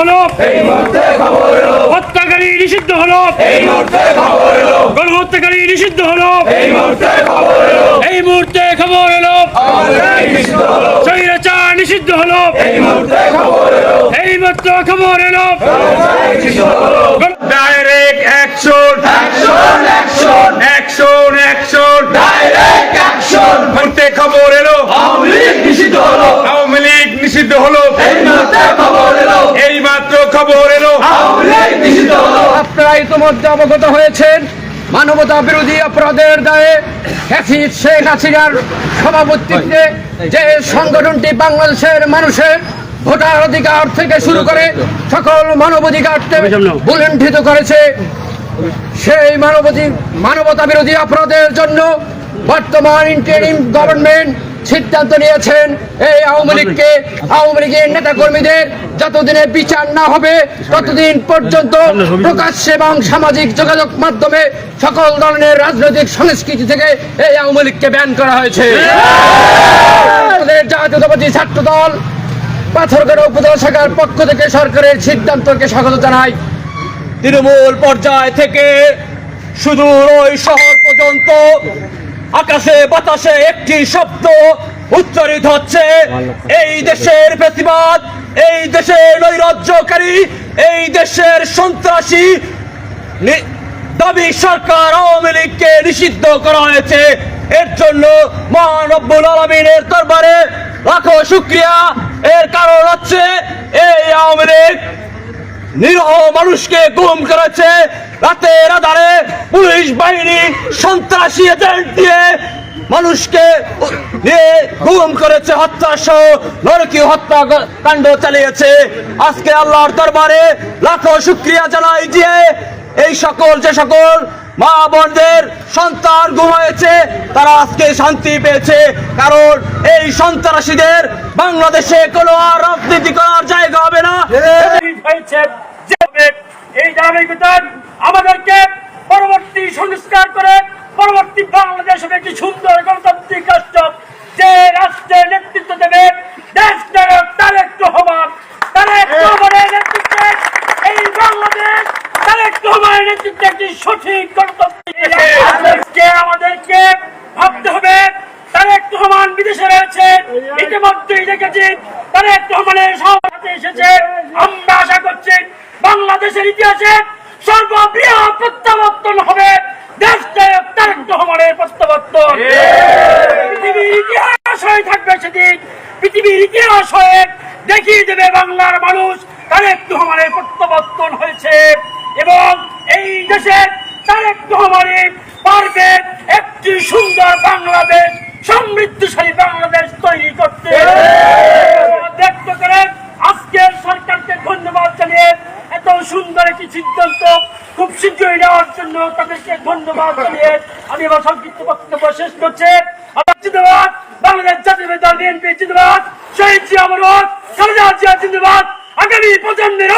হলো। এই মুহূর্তে খবর এলো হত্যাকারী নিষিদ্ধ হলো। এই মুহূর্তে খবর এলো গণহত্যাকারী নিষিদ্ধ হলো। এই মুহূর্তে খবর এলো এই মুহূর্তে খবর এলো নিষিদ্ধ হলো। স্বৈরাচার নিষিদ্ধ হলো। এই মুহূর্তে খবর এলো এই মাত্র খবর এলো direct action action action action action direct action মুহূর্তে খবর এলো আওয়ামী লীগ নিষিদ্ধ হলো আওয়ামী লীগ নিষিদ্ধ হলো এই মুহূর্তে খবর এলো এই মাত্র খবর এলো আওয়ামী লীগ নিষিদ্ধ হলো আপনারা ইতিমধ্যে অবগত হয়েছেন মানবতা বিরোধী অপরাধের দায়ে ফ্যাসিস্ট শেখ হাসিনার সভাপতিত্বে যে সংগঠনটি বাংলাদেশের মানুষের ভোটার অধিকার থেকে শুরু করে সকল মানবাধিকারকে বুলণ্ঠিত করেছে সেই মানবতা বিরোধী অপরাধের জন্য বর্তমান ইন্টারিম গভর্নমেন্ট সিদ্ধান্ত নিয়েছেন। এই আওয়ামী লীগকে আওয়ামী লীগের নেতা কর্মীদের যতদিনে বিচার না হবে ততদিন পর্যন্ত প্রকাশ্যে এবং সামাজিক যোগাযোগ মাধ্যমে সকল ধরনের রাজনৈতিক সংস্কৃতি থেকে এই আওয়ামী লীগকে ব্যান করা হয়েছে। জাতীয়তাবাদী ছাত্র দল পাথরগড় উপজেলা শাখার পক্ষ থেকে সরকারের সিদ্ধান্তকে স্বাগত জানাই। তৃণমূল পর্যায় থেকে সুদূর ওই শহর পর্যন্ত আকাশে, বাতাসে একটি শব্দ উচ্চারিত হচ্ছে। এই দেশের প্রতিবাদ, এই দেশের নৈরাজ্যকারী, এই দেশের সন্ত্রাসী দাবি সরকার আওয়ামী লীগকে নিষিদ্ধ করা হয়েছে। এর জন্য মহানব্বুল আলমিনের দরবারে লাখো শুক্রিয়া। এর কারণ হচ্ছে, এই আওয়ামী লীগ নিরহ মানুষকে গুম করেছে। রাতের আধারে পুলিশ বাহিনী সন্ত্রাসী এজেন্ট দিয়ে মানুষকে গুম করেছে, হত্যা সহ নরকীয় হত্যা কাণ্ড চালিয়েছে। আজকে আল্লাহর দরবারে লাখো শুক্রিয়া জানাই যে এই সকল, যে সকল মা বোনদের সন্তান হয়েছে, তারা আজকে শান্তি পেয়েছে। কারণ এই সন্ত্রাসীদের বাংলাদেশে কোনো আর রাজনীতি করার জায়গা হবে না। যে এই ধারাবাহিকতার আমাদেরকে পরবর্তী সংস্কার করে পরবর্তী বাংলাদেশ হবে একটি সুন্দর গণতান্ত্রিক রাষ্ট্র রাষ্ট্রের নেতৃত্ব দেবে দেশ নায়ক তারেক রহমান তারেক রহমানের নেতৃত্বে এই বাংলাদেশ তারেক রহমানের নেতৃত্বে একটি সঠিক গণতান্ত্রিক আজকে আমাদেরকে ভাবতে হবে তারেক রহমান বিদেশে রয়েছে ইতিমধ্যেই দেখেছি তারেক রহমানের সভাপতি এসেছে। আমরা আশা করছি বাংলাদেশের ইতিহাসে সর্ববৃহৎ প্রত্যাবর্তন হবে। দেশ তারেক রহমানের প্রত্যাবর্তন। পৃথিবীর ইতিহাস হয়ে থাকবে সেদিন। পৃথিবীর ইতিহাস হয়ে দেখিয়ে দেবে বাংলার মানুষ তারেক রহমানের প্রত্যাবর্তন হয়েছে। এবং এই দেশে তারেক রহমানই পারবে একটি সুন্দর বাংলাদেশ, সমৃদ্ধশালী বাংলাদেশ তৈরি করতে ব্যক্ত করে আজকের সরকারকে ধন্যবাদ জানিয়ে এত সুন্দর একটি সিদ্ধান্ত খুব শীঘ্রই নেওয়ার জন্য তাদেরকে ধন্যবাদ জানিয়ে আমি আমার সংক্ষিপ্ত বক্তব্য শেষ করছি। আমার জিন্দাবাদ, বাংলাদেশ জাতীয় দল বিএনপি, জিন্দাবাদ। শহীদ জিয়া জিয়া জিন্দাবাদ। আগামী প্রজন্মের